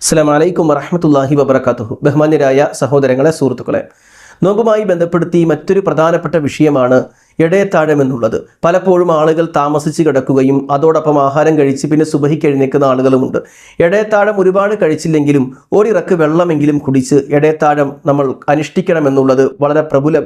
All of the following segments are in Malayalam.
അസ്സാം വറഹമത്തല്ലാഹി വബർക്കാത്തുഹു ബഹ്മാന്യരായ സഹോദരങ്ങളെ സുഹൃത്തുക്കളെ നോമ്പുമായി ബന്ധപ്പെടുത്തി മറ്റൊരു പ്രധാനപ്പെട്ട വിഷയമാണ് ഇടയത്താഴം എന്നുള്ളത് പലപ്പോഴും ആളുകൾ താമസിച്ച് കിടക്കുകയും അതോടൊപ്പം ആഹാരം കഴിച്ച് പിന്നെ സുബഹിക്ക് എഴുന്നേൽക്കുന്ന ആളുകളുമുണ്ട്. ഇടയത്താഴം ഒരുപാട് കഴിച്ചില്ലെങ്കിലും ഒരിറക്ക് വെള്ളമെങ്കിലും കുടിച്ച് ഇടയത്താഴം നമ്മൾ അനുഷ്ഠിക്കണമെന്നുള്ളത് വളരെ പ്രബുല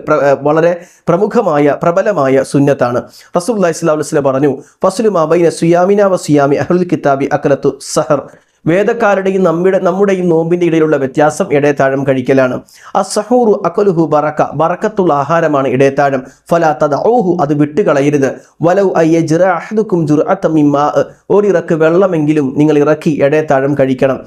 വളരെ പ്രമുഖമായ പ്രബലമായ സുന്നത്താണ്. റസൂൽ ഇസ്ലാം വസ്ലം പറഞ്ഞു ഫസുലുമാബൈന സുയാമിനാവ സുയാമി അഹുൽ കിതാബി അക്കലത്തു സഹർ. വേദക്കാരുടെയും നമ്മുടെ നമ്മുടെയും നോമ്പിന്റെ ഇടയിലുള്ള വ്യത്യാസം ഇടയത്താഴം കഴിക്കലാണ്. അസഹൂറു അക്കലുഹു ബറക്ക ബറക്കത്തുള്ള ആഹാരമാണ് ഇടയത്താഴം. ഫല ഫലാ തദഊഹു അത് വിട്ടുകളയരുത്. വലൗ അയ്യ അഹദുക്കും ജുർഅത മിമ്മാ ഒരിറക്ക് വെള്ളമെങ്കിലും നിങ്ങൾ ഇറക്കി ഇടയത്താഴം കഴിക്കണം.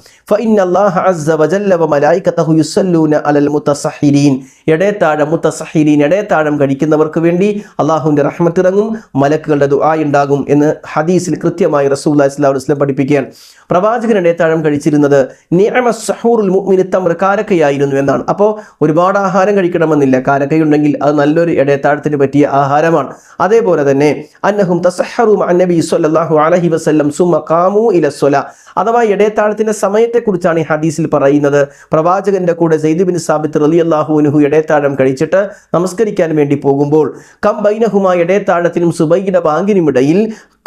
ഇടയത്താഴം മുത്തസഹിരീൻ ഇടയത്താഴം കഴിക്കുന്നവർക്ക് വേണ്ടി അള്ളാഹുവിന്റെ റഹ്മത്ത് ഇറങ്ങും മലക്കുകളുടെ ദുആ ഉണ്ടാകും എന്ന് ഹദീസിൽ കൃത്യമായി സ്വല്ലല്ലാഹു അലൈഹി പഠിപ്പിക്കുകയാണ്. പ്രവാചകൻ ഇടയത്താഴം കഴിച്ചിരുന്നത് നിഅമ സഹൂറുൽ മുഅ്മിനി തംർ കാരക്കയായിരുന്നു എന്നാണ്. അപ്പോൾ ഒരുപാട് ആഹാരം കഴിക്കണമെന്നില്ല. കാരക്കയുണ്ടെങ്കിൽ അത് നല്ലൊരു ഇടയത്താഴത്തിന് പറ്റിയ ആഹാരമാണ്. അതേപോലെ തന്നെ അന്നഹും തസഹറു നബി സല്ലല്ലാഹു അലൈഹി വസല്ലം സുമ കാമു ഇല സ്വല അഥവാ ഇടയത്താഴത്തിന്റെ സമയത്തെക്കുറിച്ചാണ് ഈ ഹദീസിൽ പറയുന്നത്. പ്രവാചകന്റെ കൂടെ സെയ്ദ് ബിൻ സാബിത്ത് റലി അൻഹു ഇടയത്താഴം കഴിച്ചിട്ട് നമസ്കരിക്കാൻ വേണ്ടി പോകുമ്പോൾ കം ബൈനഹുമായ ഇടയത്താഴത്തിനും സുബൈയുടെ ബാങ്കിനും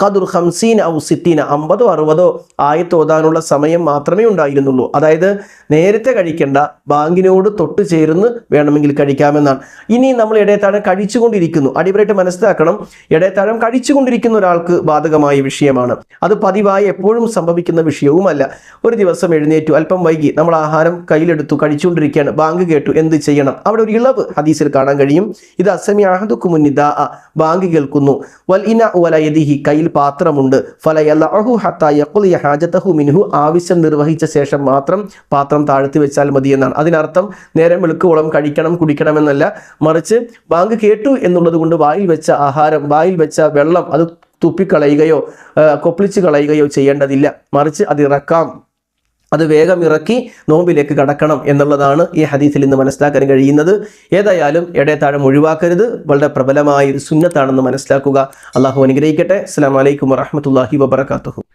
ഖദുർ ഹംസീൻ ഔ സിത്തീന അമ്പതോ അറുപതോ ആയത്ത് ഓതാനുള്ള സമയം മാത്രമേ ഉണ്ടായിരുന്നുള്ളൂ. അതായത് നേരത്തെ കഴിക്കേണ്ട ബാങ്കിനോട് തൊട്ട് ചേർന്ന് വേണമെങ്കിൽ കഴിക്കാമെന്നാണ്. ഇനി നമ്മൾ ഇടയത്താഴം കഴിച്ചുകൊണ്ടിരിക്കുന്നു. അടിപൊളിയായിട്ട് മനസ്സിലാക്കണം ഇടയത്താഴം കഴിച്ചുകൊണ്ടിരിക്കുന്ന ഒരാൾക്ക് ബാധകമായ വിഷയമാണ്. അത് പതിവായി എപ്പോഴും സംഭവിക്കുന്ന വിഷയവുമല്ല. ഒരു ദിവസം എഴുന്നേറ്റു അല്പം വൈകി നമ്മൾ ആഹാരം കയ്യിലെടുത്തു കഴിച്ചുകൊണ്ടിരിക്കുകയാണ്. ബാങ്ക് കേട്ടു എന്ത് ചെയ്യണം? അവിടെ ഒരു ഇളവ് ഹദീസിൽ കാണാൻ കഴിയും. ഇത് അസമി അഹദുക്കുമുന്നിദാ ബാങ്ക് കേൾക്കുന്നു. വൽ ഇന വലയദിഹി കയ്യിൽ പാത്രമുണ്ട്. ഫലയല്ലഹു ഹത്താ യഖ്ലിയ ഹാജതഹു മിൻഹു. ആവശ്യം നിർവഹിച്ച ശേഷം മാത്രം പാത്രം താഴ്ത്തി വെച്ചാൽ മതി എന്നാണ്. അതിനർത്ഥം നേരം വെളുക്കുവോളം കഴിക്കണം കുടിക്കണമെന്നല്ല. മറിച്ച് ബാങ്ക് കേട്ടു എന്നുള്ളത് കൊണ്ട് വായിൽ വെച്ച ആഹാരം വായിൽ വെച്ച വെള്ളം അത് തുപ്പിക്കളയുകയോ കൊപ്പിളിച്ച് കളയുകയോ ചെയ്യേണ്ടതില്ല. മറിച്ച് അത് ഇറക്കാം. അത് വേഗം ഇറക്കി നോമ്പിലേക്ക് കടക്കണം എന്നുള്ളതാണ് ഈ ഹദീസിൽ നിന്ന് മനസ്സിലാക്കാൻ കഴിയുന്നത്. ഏതായാലും ഇടയത്താഴം ഒഴിവാക്കരുത്. വളരെ പ്രബലമായ ഒരു സുന്നത്താണെന്ന് മനസ്സിലാക്കുക. അള്ളാഹു അനുഗ്രഹിക്കട്ടെ. അസ്സാം വലൈക്കും വറഹമത്തല്ലാഹി വബർക്കാത്തു